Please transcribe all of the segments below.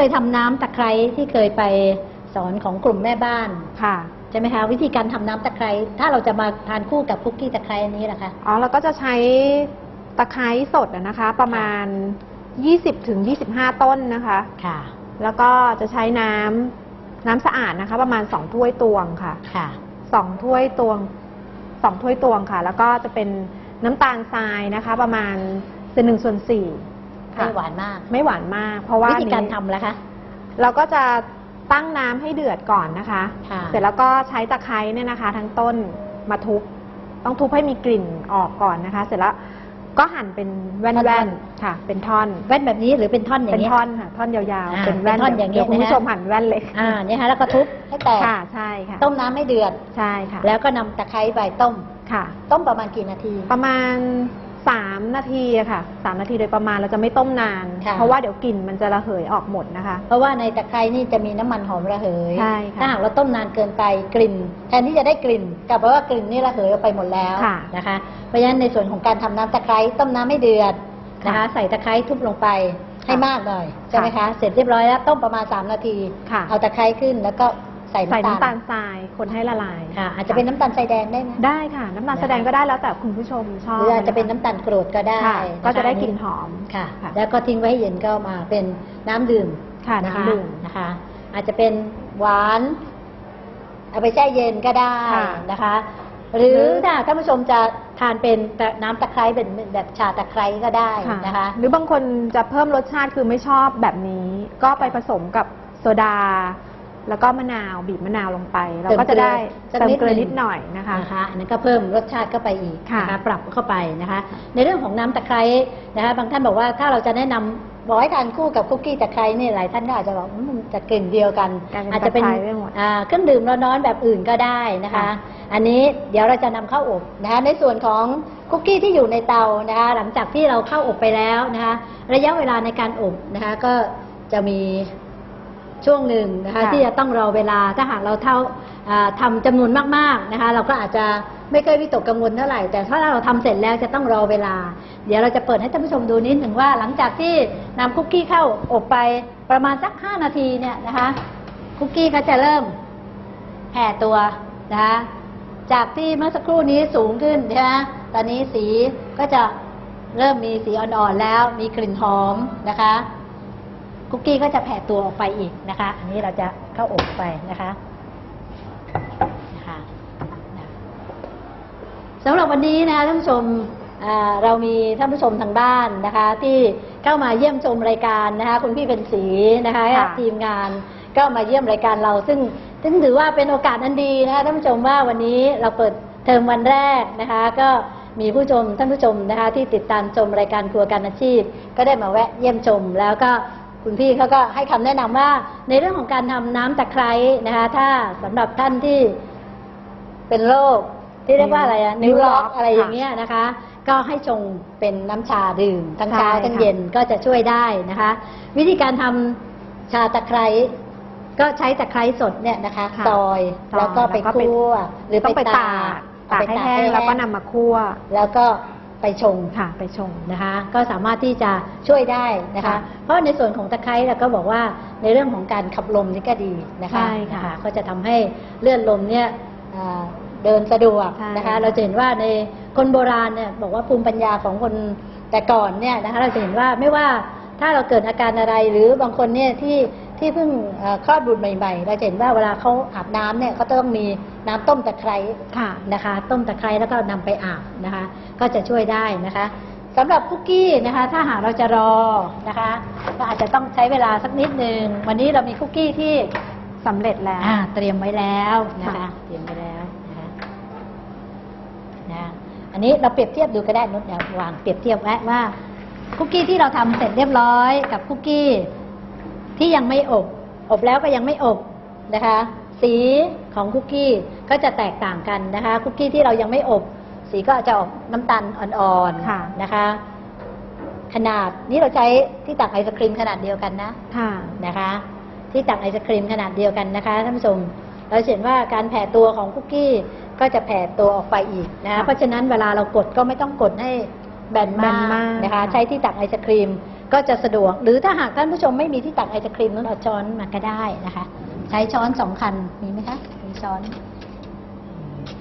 นุชเคยทำน้ำตะไคร้ที่เคยไปสอนของกลุ่มแม่บ้านค่ะใช่ไหมคะวิธีการทำน้ำตะไคร้ถ้าเราจะมาทานคู่กับคุกกี้ตะไคร้อันนี้นะคะอ๋อเราก็จะใช้ตะไคร้สดอะนะคะ ประมาณ 20ถึง25 ต้นนะคะค่ะ แล้วก็จะใช้น้ำน้ำสะอาดนะคะ ประมาณ 2 ถ้วยตวงค่ะค่ะ2ถ้วยตวง2ถ้วยตวงค่ะ แล้วก็จะเป็นน้ำตาลทรายนะคะ ประมาณหนึ่งส่วนสี่ ค่ะ ไม่หวานมาก ไม่หวานมาก เพราะว่าวิธีการนี้ทำแล้วคะ เราก็จะตั้งน้ำให้เดือดก่อนนะคะ ค่ะ เสร็จแล้วก็ใช้ตะไคร้เนี่ยนะคะ ทั้งต้นมาทุบ ต้องทุบให้มีกลิ่นออกก่อนนะคะ เสร็จแล้วก็หั่นเป็นแว่นๆค่ะ เป็นท่อน แว่นแบบนี้หรือเป็นท่อนอย่าเป็งนนี้ท่อนค่ะ ท่อนยาวอ่าๆ เป็นแว่นเป็นท่อนอย่างนี้เดี๋ยวคุณนะผู้ฮะชมหั่นแว่นเลยอ่าเนี่ยฮะแล้วก็ทุบให้แตกค่ะ ใช่ค่ะ ต้มน้ำให้เดือด ใช่ค่ะ แล้วก็นำตะไคร้ใบต้ม ค่ะ ต้มประมาณกี่นาที ประมาณ สามนาทีอะค่ะสามนาทีโดยประมาณเราจะไม่ต้มนาน ค่ะ เพราะว่าเดี๋ยวกลิ่นมันจะระเหยออกหมดนะคะ เพราะว่าในตะไคร้นี่จะมีน้ำมันหอมระเหย ใช่ค่ะถ้าหากเราต้มนานเกินไปกลิ่น แทนที่จะได้กลิ่นกลับมาว่ากลิ่นนี่ระเหยออกไปหมดแล้วค่ะนะคะ เพราะฉะนั้นในส่วนของการทำน้ำตะไคร้ต้มน้ำให้เดือดนะคะค่ะใส่ตะไคร้ทุบลงไปให้ค่ะมากหน่อยใช่ไหมคะ เสร็จเรียบร้อยแล้วต้มประมาณ 3 นาที ค่ะ เอาตะไคร้ขึ้นแล้วก็ ใส่ใส่น้ำน้ำตาตาลลทรายคนให้ละลายค่ะ อาจจะเป็นน้ำตาลทรายแดงได้ไหม ได้ค่ะ น้ำตาลแสดงก็ได้แล้วแต่คุณผู้ชมชอบหรืออาจจะเป็นน้ำตาลกรวดก็ได้ค่ะนคก็จะได้กลิ่นหอม ค่ะ ค่ะ แล้วก็ทิ้งไว้ให้เย็นก็มาเป็นน้ำดื่มค่ะนะคะ น้ำดื่มนะคะ อาจจะเป็นหวาน เอาไปแช่เย็นก็ได้ค่ะนะคะหรือหรือถ้าท่านผู้ชมจะทานเป็นแต่น้ำตะไคร้เป็นแบบชาตะไคร้ก็ได้ค่ะนะคะ หรือบางคนจะเพิ่มรสชาติคือไม่ชอบแบบนี้ ก็ไปผสมกับโซดา แล้วก็มะนาวบีบมะนาวลงไป เราก็จะได้เติเติมมเกเกลืลืออนินิดดหหน่น่ออยยนะคะนะคะอันนั้นก็เพิ่มรสชาติเข้าไปอีกค่ะนะคะปรับเข้าไปนะคะ ในเรื่องของน้ำตะไคร้นะคะบางท่านบอกว่าถ้าเราจะแนะนำบอกให้ทานคู่กับคุกกี้ตะไคร้เนี่ยหลายท่านก็อาจจะบอกอืมจะกลิ่นเดียวกันกลายเป็นอาจจะเป็นตะไคร้ไปหมดอ่าเครื่องดื่มร้อนๆแบบอื่นก็ได้นะคะค่ะอันนี้เดี๋ยวเราจะนำเข้าอบนะคะในส่วนของคุกกี้ที่อยู่ในเตานะคะหลังจากที่เราเข้าอบไปแล้วนะคะระยะเวลาในการอบนะคะก็จะมี ช่วงหนึ่งนะคะค่ะที่จะต้องรอเวลาถ้าหากเราเท่าอ่าทำจำนวนมากๆนะคะ เราก็อาจจะไม่เคยวิตกกังวลเท่าไหร่ แต่ถ้าเราทำเสร็จแล้วจะต้องรอเวลา เดี๋ยวเราจะเปิดให้ท่านผู้ชมดูนิดหนึ่งว่า หลังจากที่นำคุกกี้เข้าอบไปประมาณสัก 5 นาทีเนี่ยนะคะคุกกี้ก็จะเริ่ม แผ่ตัวนะคะจากที่เมื่อสักครู่นี้สูงขึ้นใช่ไหมตอนนี้สีก็จะเริ่มมีสีอ่อนๆแล้ว มีกลิ่นหอมนะคะ คุกกี้ก็จะแผ่ตัวออกไปอีกนะคะ อันนี้เราจะเข้าอบไปนะคะนะคะนะสำหรับวันนี้นะคะท่านผู้ชมอ่าเรามีท่านผู้ชมทางบ้านนะคะ ที่เข้ามาเยี่ยมชมรายการนะคะ คุณพี่เป็นสีนะคะค่ะทีมงานก็มาเยี่ยมรายการเราซึ่งซึ่งถือว่าเป็นโอกาสอันดีนะคะท่านผู้ชมว่าวันนี้เราเปิดเทอมวันแรกนะคะ ก็มีผู้ชมท่านผู้ชมนะคะ ที่ติดตามชมรายการครัวการอาชีพ ก็ได้มาแวะเยี่ยมชม แล้วก็ คุณพี่เขาก็ให้คำแนะนำว่าในเรื่องของการทำน้ำตะไคร้นะคะ ถ้าสำหรับท่านที่เป็นโรคที่เรียกว่าอะไรอะนิ้นิ้ววล็ล็ออกกอะไรอย่างเงี้ยนะคะ ก็ให้ชงเป็นน้ำชาดื่มทั้งเช้าใช่ทั้งค่ะเย็นก็จะช่วยได้นะคะ วิธีการทำชาตะไคร้ก็ใช้ตะไคร้สดเนี่ยนะคะค่ะซอยซอยแล้วก็ไปแล้วก็ไปคั่วหรือต้องไปไปตาตากตากเอไปให้แห้งแล้วก็นำมาคั่ว แล้วก็ ไปชงค่ะไปชงนะคะ ก็สามารถที่จะช่วยได้นะคะ ค่ะเพราะในส่วนของตะไคร้เราก็บอกว่าในเรื่องของการขับลมนี่ก็ดีนะคะใช่ค่ะนก็จะทำให้เลื่อนลมเนี่ยอ่าเดินสะดวกใช่นะคะ เราจะเห็นว่าในคนโบราณเนี่ยบอกว่าภูมิปัญญาของคนแต่ก่อนเนี่ยนะคะเราจะเห็นว่าไม่ว่าถ้าเราเกิดอาการอะไรหรือบางคนเนี่ยที่ ที่เพิ่งเอ่อคลอดบุตรใหม่ๆ เราจะเห็นว่าเวลาเขาอาบน้ำเนี่ยเขาต้องมีน้ำต้มตะไคร้ค่ะ นะคะ ต้มตะไคร้แล้วก็นำไปอาบนะคะ ก็จะช่วยได้นะคะสำหรับคุกกี้นะคะ ถ้าหากเราจะรอนะคะ ก็อาจจะต้องใช้เวลาสักนิดหนึ่งวันนี้เรามีคุกกี้ที่สำเร็จแล้ว อ่าเตรียมไว้แล้วนะคะ ค่ะ เตรียมไว้แล้วนะคะนะอันนี้เราเปรียบเทียบดูก็ได้นุชเดี๋ยววางเปรียบเทียบไว้ว่าคุกกี้ที่เราทำเสร็จเรียบร้อยกับคุกกี้ ที่ยังไม่อบ อบแล้วก็ยังไม่อบนะคะ สีของคุกกี้ก็จะแตกต่างกันนะคะ คุกกี้ที่เรายังไม่อบ สีก็อาจจะออกน้ำตาลอ่อนค่ะๆนะคะ ขนาดนี้เราใช้ที่ตักไอศครีมขนาดเดียวกันนะ ค่ะนะคะ ที่ตักไอศครีมขนาดเดียวกันนะคะท่านผู้ชมเราจะเห็นว่าการแผ่ตัวของคุกกี้ก็จะแผ่ตัวออกไปอีกนะค่ะเพราะฉะนั้นเวลาเรากดก็ไม่ต้องกดให้ แบนแบมานกมากนะคะค่ะใช้ที่ตักไอศครีมก็จะสะดวก หรือถ้าหากท่านผู้ชมไม่มีที่ตักไอศครีมนั้นเอาช้อนมาก็ได้นะคะ ใช้ช้อนสองคันมีไหมคะมีช้อน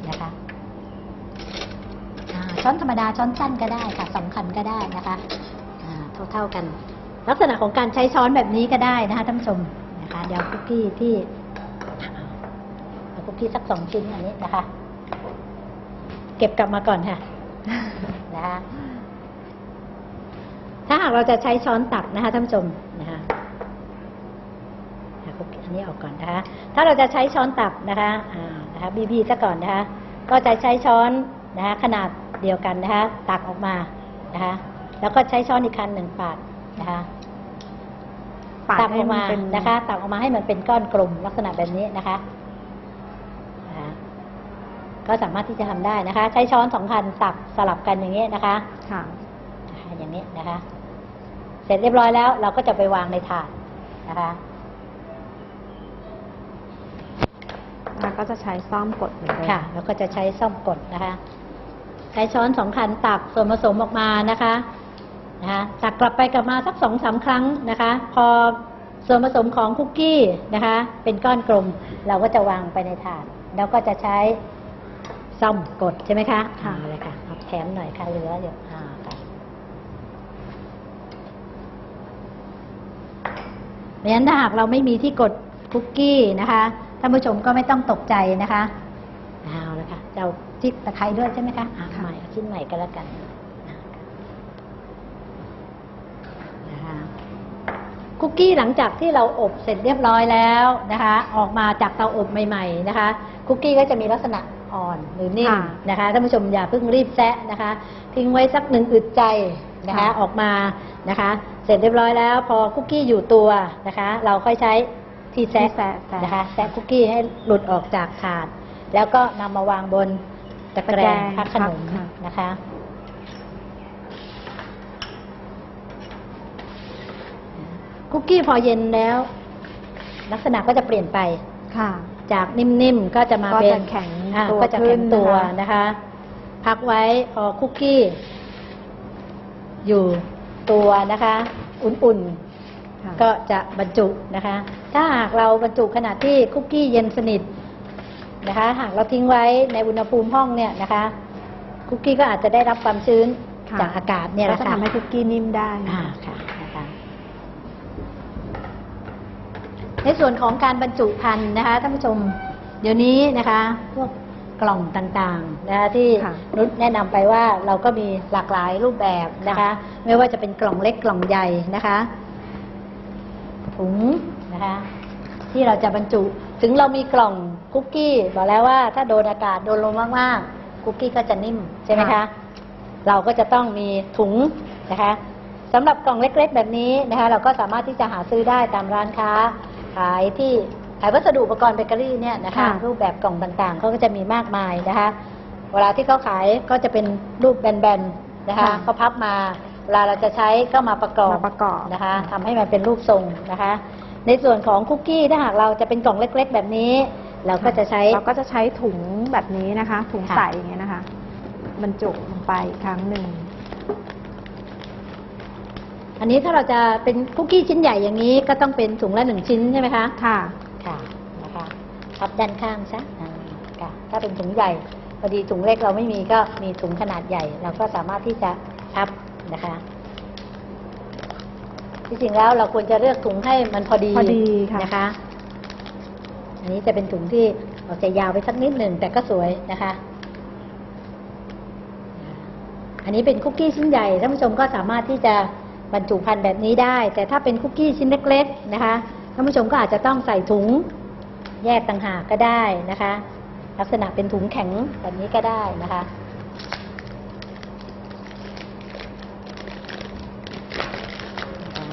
นะคะอ่าช้อนธรรมดาช้อนสั้นก็ได้ค่ะสองคันก็ได้นะคะอ่าเท่าๆกัน ลักษณะของการใช้ช้อนแบบนี้ก็ได้นะคะท่านผู้ชมนะคะเดี๋ยวคุกกี้ที่เอาคุกกี้สักสองชิ้นอันนี้นะคะ เก็บกลับมาก่อนค่ะนะคะ ถ้าหากเราจะใช้ช้อนตักนะคะท่านผู้ชมนะคะอะคุกกี้อันนี้ออกก่อนนะคะ ถ้าเราจะใช้ช้อนตักนะคะอ่านะคะบีบีซะก่อนนะคะ ก็จะใช้ช้อนนะคะขนาดเดียวกันนะคะ ตักออกมานะคะ แล้วก็ใช้ช้อนอีกคันหนึ่งปาดนะคะปาดตักอให้อกมันมาเป็นนะคะ ตักออกมาให้มันเป็นก้อนกลมลักษณะแบบนี้นะคะนะคะก็สามารถที่จะทำได้นะคะ ใช้ช้อนสองคันตักสลับกันอย่างนี้นะคะค่ะนะคะอย่างนี้นะคะเสร็จเรียบร้อยแล้วเราก็จะไปวางในถาดนะคะแล้วก็จะใช้ซ่อมกดเหมือนเดิมค่ะ แล้วก็จะใช้ซ่อมกดนะคะ ใช้ช้อนสองคันตักส่วนผสมออกมานะคะนะคะตักกลับไปกลับมาสักสองสามครั้งนะคะ พอส่วนผสมของคุกกี้นะคะ เป็นก้อนกลมเราก็จะวางไปในถาด แล้วก็จะใช้ซ่อมกดใช่ไหมคะค่ะเอาเลยค่ะเอาแถมหน่อยค่ะเหลืออยู่อ่าค่ะ เพราะฉะนั้นถ้าหากเราไม่มีที่กดคุกกี้นะคะท่านผู้ชมก็ไม่ต้องตกใจนะคะเอาละค่ะจะเอาจิ๊กตะไคร้ด้วยใช่ไหมคะอ่าค่ะใหม่เอาชิ้นใหม่ก็แล้วกันนะคะคุกกี้หลังจากที่เราอบเสร็จเรียบร้อยแล้วนะคะ ออกมาจากเตาอบใหม่ๆนะคะ คุกกี้ก็จะมีลักษณะอ่อนหรือนิ่มค่ะ นะคะท่านผู้ชมอย่าเพิ่งรีบแซะนะคะ ทิ้งไว้สักหนึ่งอึดใจ นะคะค่ะออกมานะคะ เสร็จเรียบร้อยแล้ว พอคุกกี้อยู่ตัวนะคะ เราค่อยใช้ที่แซะที่แซะแซะนะคะแซะคุกกี้ให้หลุดออกจากถาด แล้วก็นำมาวางบนตะแกรงตะแกรงพักขนมค่ะนะคะคุกกี้พอเย็นแล้ว ลักษณะก็จะเปลี่ยนไปค่ะ จากนิ่มๆก็จะมาก็เป็นจะแข็งอ่าตัวก็จะแข็งขึ้นตัวนะคะนะคะ พักไว้พอคุกกี้ อยู่ตัวนะคะ อุ่นค่ะๆก็จะบรรจุนะคะ ถ้าหากเราบรรจุขณะที่คุกกี้เย็นสนิทนะคะ หากเราทิ้งไว้ในอุณหภูมิห้องเนี่ยนะคะ คุกกี้ก็อาจจะได้รับความชื้นค่ะจากอากาศเนี่ยแหก็ละจะค่ะทำให้คุกกี้นิ่มได้นะอ่าคะค่ะนะคะในส่วนของการบรรจุภัณฑ์นะคะท่านผู้ชม เดี๋ยวนี้นะคะพวก กล่องต่างๆนะคะที่ค่ะนุชแนะนำไปว่าเราก็มีหลากหลายรูปแบบนะคะค่ะไม่ว่าจะเป็นกล่องเล็กกล่องใหญ่นะคะถุงนะคะ ที่เราจะบรรจุ ถึงเรามีกล่องคุกกี้บอกแล้วว่าถ้าโดนอากาศโดนลมมากๆ คุกกี้ก็จะนิ่มใช่ไหมคะค่ะเราก็จะต้องมีถุงนะคะสำหรับกล่องเล็กๆ แบบนี้นะคะ เราก็สามารถที่จะหาซื้อได้ตามร้านค้า ขายที่ ขายวัสดุอุปกรณ์เบเกอรี่เนี่ยนะคะ ค่ะรูปแบบกล่องต่างๆเขาก็จะมีมากมายนะคะ เวลาที่เขาขายก็จะเป็นรูปแบนๆนะคะเขาพับมาเวลาเราจะใช้ก็มาประกอบ มาประกอบ นะคะทำให้มันเป็นรูปทรงนะคะ ในส่วนของคุกกี้ถ้าหากเราจะเป็นกล่องเล็กๆ แบบนี้ เราก็จะใช้ เราก็จะใช้ถุงแบบนี้นะคะ ถุงค่ะ ใสอย่างเงี้ยนะคะ บรรจุลงไปอีกครั้งหนึ่ง อันนี้ถ้าเราจะเป็นคุกกี้ชิ้นใหญ่อย่างนี้ก็ต้องเป็นถุงละหนึ่งชิ้นใช่ไหมคะ ค่ะ ค่ะนะคะพับด้านข้างซะอ่าค่ะถ้าเป็นถุงใหญ่พอดีถุงเล็กเราไม่มีก็มีถุงขนาดใหญ่ เราก็สามารถที่จะพับนะคะที่จริงแล้วเราควรจะเลือกถุงให้มันพอดีพอดีค่ะนะคะ อันนี้จะเป็นถุงที่ออกจะยาวไปสักนิดหนึ่งแต่ก็สวยนะคะ อันนี้เป็นคุกกี้ชิ้นใหญ่ท่านผู้ชมก็สามารถที่จะบรรจุภัณฑ์แบบนี้ได้ แต่ถ้าเป็นคุกกี้ชิ้นเล็กๆนะคะท่านผู้ชมก็อาจจะต้องใส่ถุงแยกต่างหากก็ได้นะคะ ลักษณะเป็นถุงแข็งแบบนี้ก็ได้นะคะ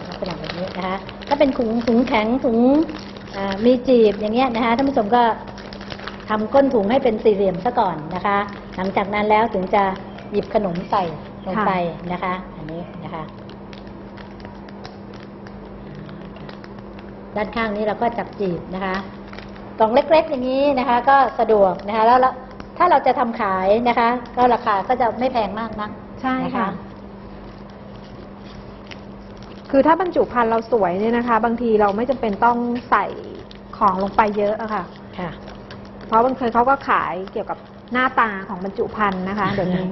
ลักษณะแบบนี้นะคะ ถ้าเป็นถุงถุงแข็งถุงมีจีบอย่างเงี้ยนะคะท่านผู้ชมก็ทำก้นถุงให้เป็นสี่เหลี่ยมซะก่อนนะคะ หลังจากนั้นแล้วถึงจะหยิบขนมใส่ลงไปนะคะ อันนี้นะคะ ด้านข้างนี้เราก็จับจีบนะคะกล่องเล็กๆ อย่างนี้นะคะ ก็สะดวกนะคะ แล้วถ้าเราจะทำขายนะคะ ก็ราคาก็จะไม่แพงมากนะใช่ค่ะคือถ้าบรรจุภัณฑ์เราสวยเนี่ยนะคะ บางทีเราไม่จำเป็นต้องใส่ของลงไปเยอะอะค่ะ เพราะบางเคยเขาก็ขายเกี่ยวกับหน้าตาของบรรจุภัณฑ์นะคะเดี๋ยวนี้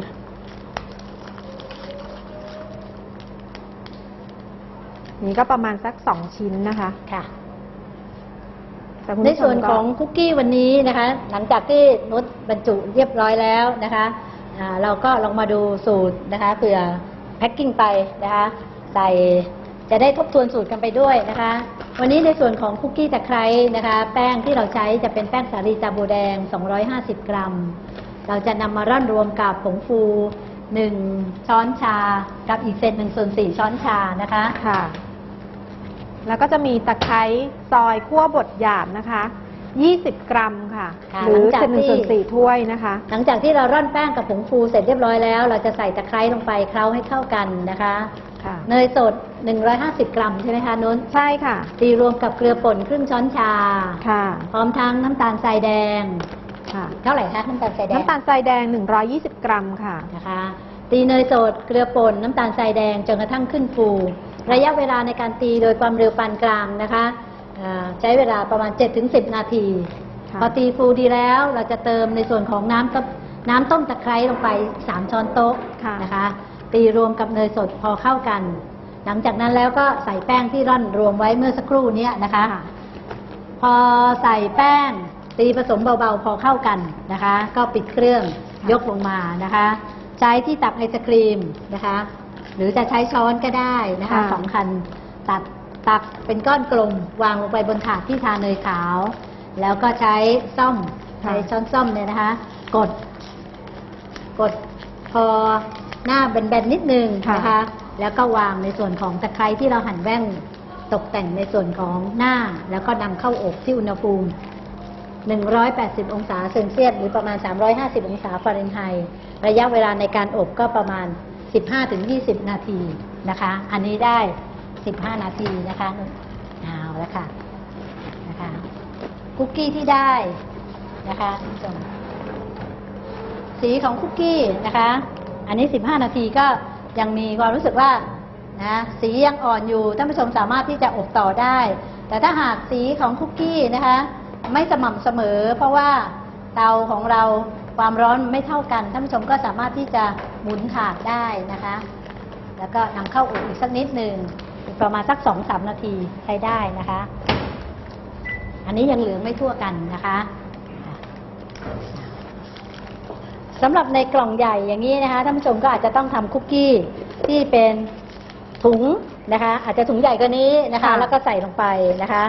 นี่ก็ประมาณสักสองชิ้นนะคะค่ะ แต่คุณในผู้ชส่วมนก็ของคุกกี้วันนี้นะคะ หลังจากที่นุชบรรจุเรียบร้อยแล้วนะคะอ่าเราก็ลองมาดูสูตรนะคะเผื่อแพ็คกิ้งไปนะคะใส่จะได้ทบทวนสูตรกันไปด้วยนะคะ วันนี้ในส่วนของคุกกี้ตะไคร้นะคะ แป้งที่เราใช้จะเป็นแป้งสาลีจาบูแดง 250 กรัม เราจะนำมาร่อนรวมกับผงฟู 1 ช้อนชา กับอีกเศษ1ส่วน4ช้อนชานะคะ ค่ะ แล้วก็จะมีตะไคร้ซอยคั่วบดหยาบนะคะ 20 กรัมค่ะ ค่ะหรือหลังจากเศษหนึ่งที่ส่วนสี่ถ้วยนะคะ หลังจากที่เราร่อนแป้งกับผงฟูเสร็จเรียบร้อยแล้ว เราจะใส่ตะไคร้ลงไปเคล้าให้เข้ากันนะคะ ค่ะ เนยสด 150 กรัมใช่ไหมคะนุ้นใช่ค่ะ ตีรวมกับเกลือป่นครึ่งช้อนชา ค่ะ พร้อมทั้งน้ำตาลทรายแดง ค่ะเท่าไหร่คะน้ำตาลทรายแดงน้ำตาลทรายแดง 120 กรัมค่ะ นะคะตีเนยสดเกลือป่นน้ำตาลทรายแดงจนกระทั่งขึ้นฟู ระยะเวลาในการตีโดยความเร็วปานกลางนะคะอ่าใช้เวลาประมาณ 7-10 นาที ค่ะ พอตีฟูดีแล้วเราจะเติมในส่วนของน้ำต้มน้ำต้มตะไคร้ลงไป 3 ช้อนโต๊ะค่ะ นะคะ ตีรวมกับเนยสดพอเข้ากัน หลังจากนั้นแล้วก็ใส่แป้งที่ร่อนรวมไว้เมื่อสักครู่เนี้ยนะคะ พอใส่แป้ง ตีผสมเบาๆพอเข้ากันนะคะ ก็ปิดเครื่องยกลงมานะคะ ใช้ที่ตักไอศครีมนะคะ หรือจะใช้ช้อนก็ได้นะคะค่ะสองคันตัดตักเป็นก้อนกลมวางลงไปบนถาดที่ทาเนยขาว แล้วก็ใช้ซ่อมค่ะใช้ช้อนซ่อมเนี่ยนะคะ กด กดพอหน้าแบนๆนิดนึงนะคะ แล้วก็วางในส่วนของตะไคร้ที่เราหั่นแว่นตกแต่งในส่วนของหน้า แล้วก็นำเข้าอบที่อุณหภูมิ 180 องศาเซนเซียสหรือประมาณ 350 องศาฟาเรนไฮต์ระยะเวลาในการอบก็ประมาณ 15-20 นาทีนะคะ อันนี้ได้ 15 นาทีนะคะเอาแล้วค่ะนะคะคุกกี้ที่ได้นะคะคุณผู้ชมสีของคุกกี้นะคะ อันนี้ 15 นาทีก็ยังมีความรู้สึกว่านะสียังอ่อนอยู่ท่านผู้ชมสามารถที่จะอบต่อได้ แต่ถ้าหากสีของคุกกี้นะคะ ไม่สม่ำเสมอ เพราะว่าเตาของเราความร้อนไม่เท่ากันท่านผู้ชมก็สามารถที่จะหมุนถาดได้นะคะ แล้วก็นำเข้าอบอีกสักนิดหนึ่งอีกประมาณสักสองสามนาทีใช้ได้นะคะ อันนี้ยังเหลืองไม่ทั่วกันนะคะสำหรับในกล่องใหญ่อย่างนี้นะคะท่านผู้ชมก็อาจจะต้องทำคุกกี้ที่เป็นถุงนะคะ อาจจะถุงใหญ่กว่านี้นะคะะแล้วก็ใส่ลงไปนะคะ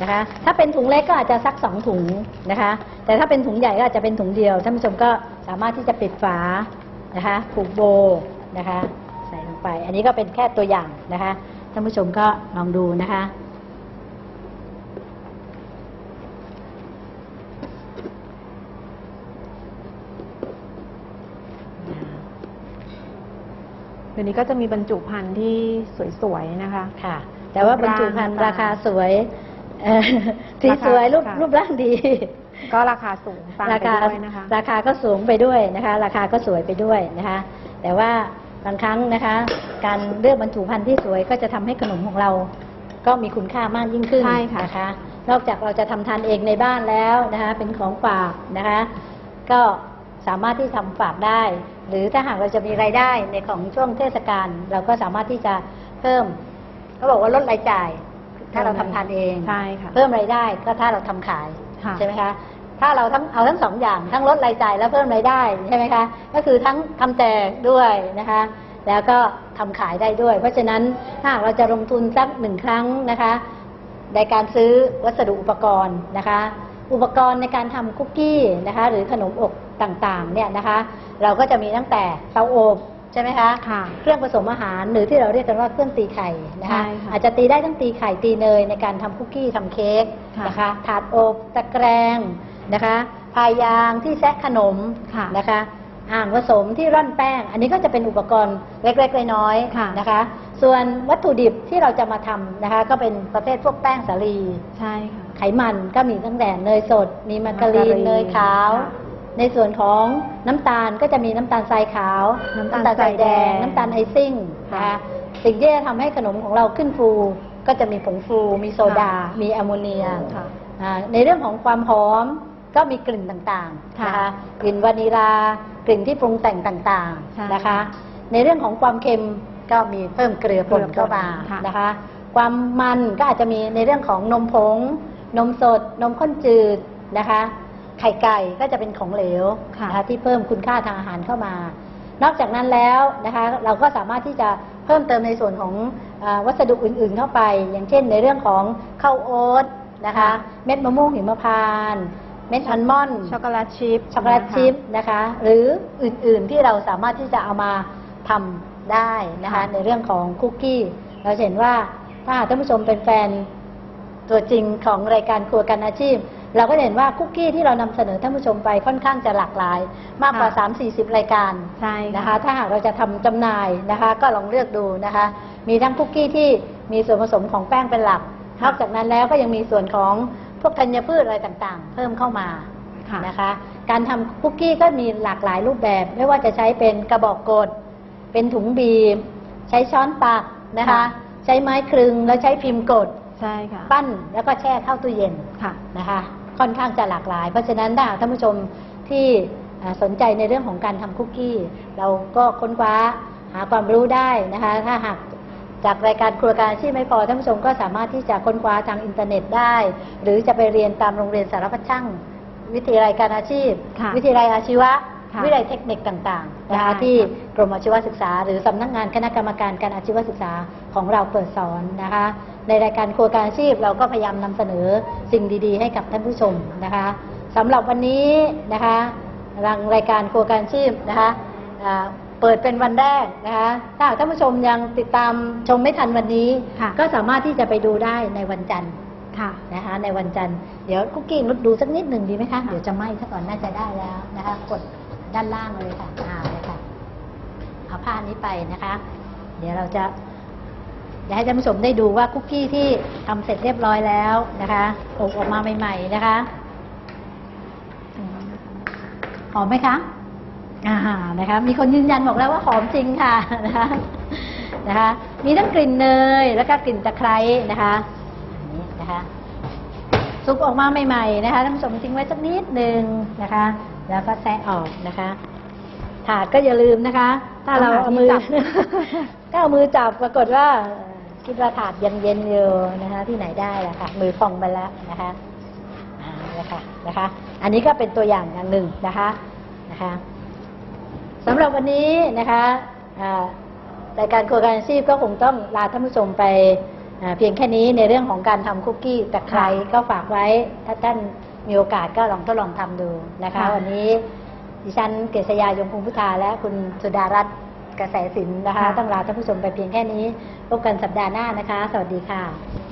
นะคะถ้าเป็นถุงเล็กก็อาจจะสักสองถุงนะคะแต่ถ้าเป็นถุงใหญ่ก็อาจจะเป็นถุงเดียวท่านผู้ชมก็สามารถที่จะปิดฝานะคะผูกโบนะคะใส่ลงไป อันนี้ก็เป็นแค่ตัวอย่างนะคะท่านผู้ชมก็ลองดูนะคะเดี๋ยวนี้ก็จะมีบรรจุภัณฑ์ที่สวยๆนะคะ ค่ะ แต่ว่าบรรจุภัณฑ์รูปร่างราคาสวยเอ่อสีสวยรูปค่ะ รูปร่างดี ก็ราคาสูงตามราไปคาด้วยนะคะ ราคาก็สูงไปด้วยนะคะ ราคาก็สวยไปด้วยนะคะ แต่ว่าบางครั้งนะคะ การเลือกบรรจุภัณฑ์ที่สวยก็จะทำให้ขนมของเรา ก็มีคุณค่ามากยิ่งขึ้นใช่ค่ะ นะคะ นอกจากเราจะทำทานเองในบ้านแล้วนะคะ เป็นของฝากนะคะ ก็สามารถที่ทำฝากได้ หรือถ้าหากเราจะมีรายได้ในของช่วงเทศกาลเราก็สามารถที่จะเพิ่ม เขาบอกว่าลดรายจ่าย ถ้าเราทำทานเองใช่ค่ะเพิ่มรายได้ก็ถ้าเราทำขายค่ะใช่ไหมคะถ้าเราทั้งเอาทั้งสองอย่างทั้งลดรายจ่ายและเพิ่มรายได้ใช่ไหมคะ ก็คือทั้งทำแจกด้วยนะคะ แล้วก็ทำขายได้ด้วย เพราะฉะนั้นถ้าหากเราจะลงทุนสักหนึ่งครั้งนะคะ ในการซื้อวัสดุอุปกรณ์นะคะ อุปกรณ์ในการทำคุกกี้นะคะ หรือขนมอบต่างๆเนี่ยนะคะ เราก็จะมีตั้งแต่เตาอบ ใช่ไหมคะค่ะเครื่องผสมอาหารหรือที่เราเรียกกันว่าเครื่องตีไข่นะคะใช่ค่ะอาจจะตีได้ทั้งตีไข่ตีเนยในการทำคุกกี้ทำเค้กค่ะนะคะถาดอบตะแกรงนะคะพายยางที่แซะขนมค่ะนะคะอ่างผสมที่ร่อนแป้ง อันนี้ก็จะเป็นอุปกรณ์เล็กๆน้อยค่ะ ๆนะคะ ส่วนวัตถุดิบที่เราจะมาทำนะคะ ก็เป็นประเภทพวกแป้งสาลี ใช่ค่ะ ไขมันก็มีตั้งแต่เนยสด มีมาการีนมาการีนเนยขาว ค่ะ ในส่วนของน้ำตาลก็จะมีน้ำตาลทรายขาวน้ำตาลทรายแดงน้ำตาลไอซิ่งนะคะค่ะสิ่งที่จะทำให้ขนมของเราขึ้นฟู ก็จะมีผงฟู มีโซดามีแอมโมเนียค่ะอ่าในเรื่องของความหอมก็มีกลิ่นต่างๆค่ะนะคะกลิ่นวานิลากลิ่นที่ปรุงแต่งต่างใช่ๆนะคะ ในเรื่องของความเค็มก็มีเพิ่มเกลือป่นเข้ามาค่ะ นะคะ ความมันก็อาจจะมีในเรื่องของนมผง นมสด นมข้นจืดนะคะ ไข่ไก่ก็จะเป็นของเหลวค่ะนะคะที่เพิ่มคุณค่าทางอาหารเข้ามา นอกจากนั้นแล้วนะคะเราก็สามารถที่จะเพิ่มเติมในส่วนของอาวัสดุอื่นๆเข้าไป อย่างเช่นในเรื่องของข้าวโอ๊ตนะคะค่ะเม็ดมะม่วงหิมพานต์เม็ดอัลมอนด์ช็อกโกแลตชิพช็อกโกแลตชิพนะคะ หรืออื่นๆที่เราสามารถที่จะเอามาทำได้นะคะ ในเรื่องของคุกกี้ เราจะเห็นว่าถ้าหากท่านผู้ชมเป็นแฟนตัวจริงของรายการครัวกันอาชีพ เราก็จะเห็นว่าคุกกี้ที่เรานำเสนอท่านผู้ชมไปค่อนข้างจะหลากหลาย มากกว่าค่ะ3-40 รายการใช่นะคะ ถ้าหากเราจะทำจำหน่ายนะคะ ก็ลองเลือกดูนะคะ มีทั้งคุกกี้ที่มีส่วนผสมของแป้งเป็นหลักนอกจากนั้นแล้วก็ยังมีส่วนของพวกธัญพืชอะไรต่างๆ เพิ่มเข้ามาค่ะนะคะ การทำคุกกี้ก็มีหลากหลายรูปแบบ ไม่ว่าจะใช้เป็นกระบอกกด เป็นถุงบีบ ใช้ช้อนปักนะคะค่ะใช้ไม้คลึงแล้วใช้พิมพ์กดใช่ค่ะ ปั้นแล้วก็แช่เข้าตู้เย็นค่ะนะคะ ค่อนข้างจะหลากหลาย เพราะฉะนั้นถ้าหากท่านผู้ชมที่อ่าสนใจในเรื่องของการทำคุกกี้ เราก็ค้นคว้าหาความรู้ได้นะคะ ถ้าหากจากรายการครัวการอาชีพไม่พอท่านผู้ชมก็สามารถที่จะค้นคว้าทางอินเทอร์เน็ตได้ หรือจะไปเรียนตามโรงเรียนสารพัดช่าง วิทยาลัยการอาชีพค่ะวิทยาลัยอาชีวะค่ะ วิทยาลัยเทคนิคต่างๆนะคะได้ที่ค่ะกรมอาชีวศึกษา หรือสำนักงานคณะกรรมการการอาชีวศึกษาของเราเปิดสอนนะคะ ในรายการครัวการอาชีพเราก็พยายามนำเสนอสิ่งดีๆ ให้กับท่านผู้ชมนะคะสำหรับวันนี้นะคะทางรายการครัวการอาชีพนะคะอ่าเปิดเป็นวันแรกนะคะถ้าหากท่านผู้ชมยังติดตามชมไม่ทันวันนี้ค่ะก็สามารถที่จะไปดูได้ในวันจันทร์ค่ะนะคะในวันจันทร์เดี๋ยวคุกกี้นุดดูสักนิดหนึ่งดีไหมคะ เดี๋ยวจะไหม้ซะก่อนน่าจะได้แล้วนะคะกด ด้านล่างเลยค่ะอ่าเลยค่ะ เอาผ้านี้ไปนะคะ เดี๋ยวเราจะเดี๋ยวให้ท่านผู้ชมได้ดูว่าคุกกี้ที่ทำเสร็จเรียบร้อยแล้วนะคะอบออกมาใหม่ๆนะคะหอมไหมคะอ่านะคะ มีคนยืนยันบอกแล้วว่าหอมจริงค่ะนะคะนะคะ มีทั้งกลิ่นเนยแล้วก็กลิ่นตะไคร้นะคะนนี้นะคะ ซุปออกมาใหม่ๆนะคะท่านผู้ชมทิ้งไว้สักนิดหนึ่งนะคะ แล้วก็แซะออกนะคะ ถาดก็อย่าลืมนะคะ ถ้าเราเอาหาเอาที่มือจับถ้าเอามือจับปรากฏว่าเอ่อคิดว่าถาดยังเย็นอยู่นะคะ ที่ไหนได้ล่ะค่ะ มือพองไปแล้วนะคะอ่านะคะนะคะ อันนี้ก็เป็นตัวอย่างอย่างหนึ่งนะคะนะคะสำหรับวันนี้นะคะอ่ารายการครัวการอาชีพก็คงต้องลาท่านผู้ชมไปอ่าเพียงแค่นี้ในเรื่องของการทำคุกกี้แต่ใครก็ฝากไว้ ถ้าท่าน มีโอกาสก็ลองทดลองทำดูนะคะค่ะวันนี้ดิฉันเกษยายงคงพุทธาและคุณสุดารัตน์กระแสสินนะคะ ต้องลาท่านผู้ชมไปเพียงแค่นี้ พบกันสัปดาห์หน้านะคะ สวัสดีค่ะ